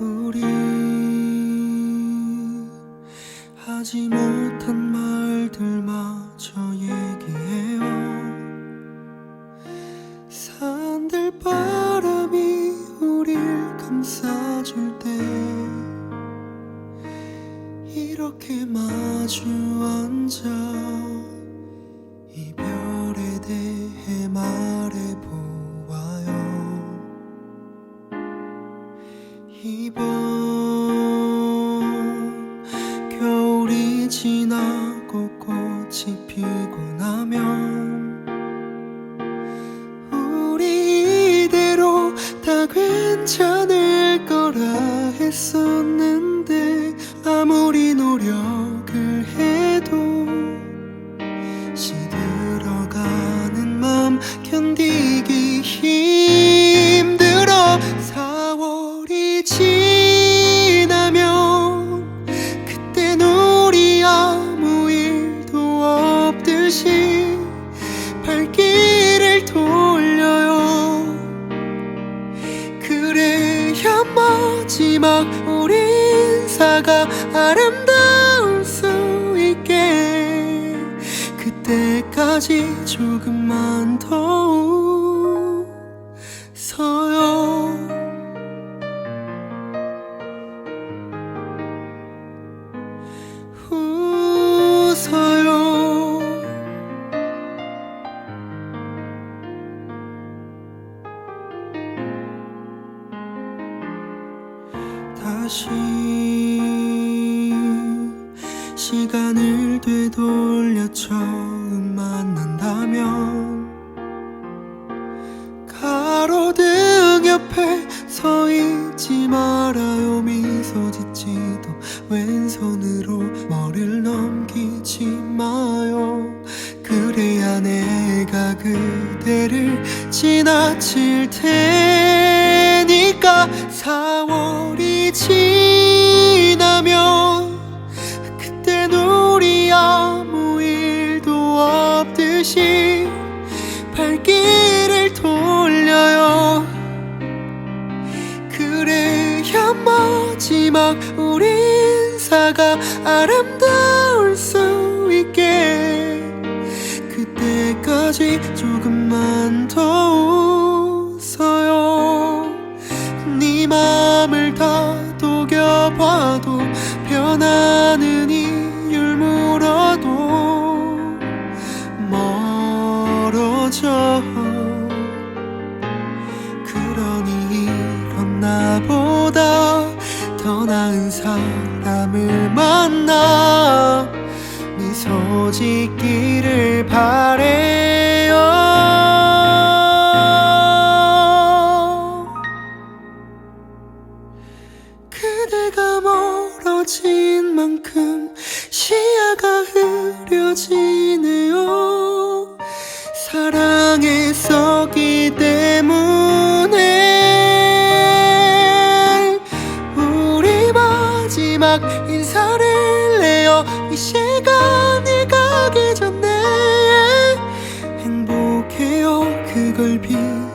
우리 하지 못한 말들마저 얘기해요. 산들 바람이 우릴 감싸줄 때 이렇게 마주 앉아 지나고 꽃이 피고 나면 우리 이대로 다 괜찮을 거라 했었는 발길을 돌려요. 그래야 마지막 우리 인사가 아름다울 수 있게. 그때까지 조금만 더 다시 시간을 되돌려 처음 만난다면 가로등 옆에 서 있지 말아요. 미소 짓지도 왼손으로 머리를 넘기지 마요. 그래야 내가 그대를 지나칠 테니까. 4월이 발길을 돌려요. 그래야 마지막 우리 인사가 아름다울 수 있게. 그때까지 조금만 더 나보다 더 나은 사람을 만나 미소 짓기를 바래요. 그대가 멀어진 만큼 시야가 흐려지네요. 사랑했었기 때 마지막 인사를 해요. 이 시간이 가기 전에 행복해요. 그걸 빌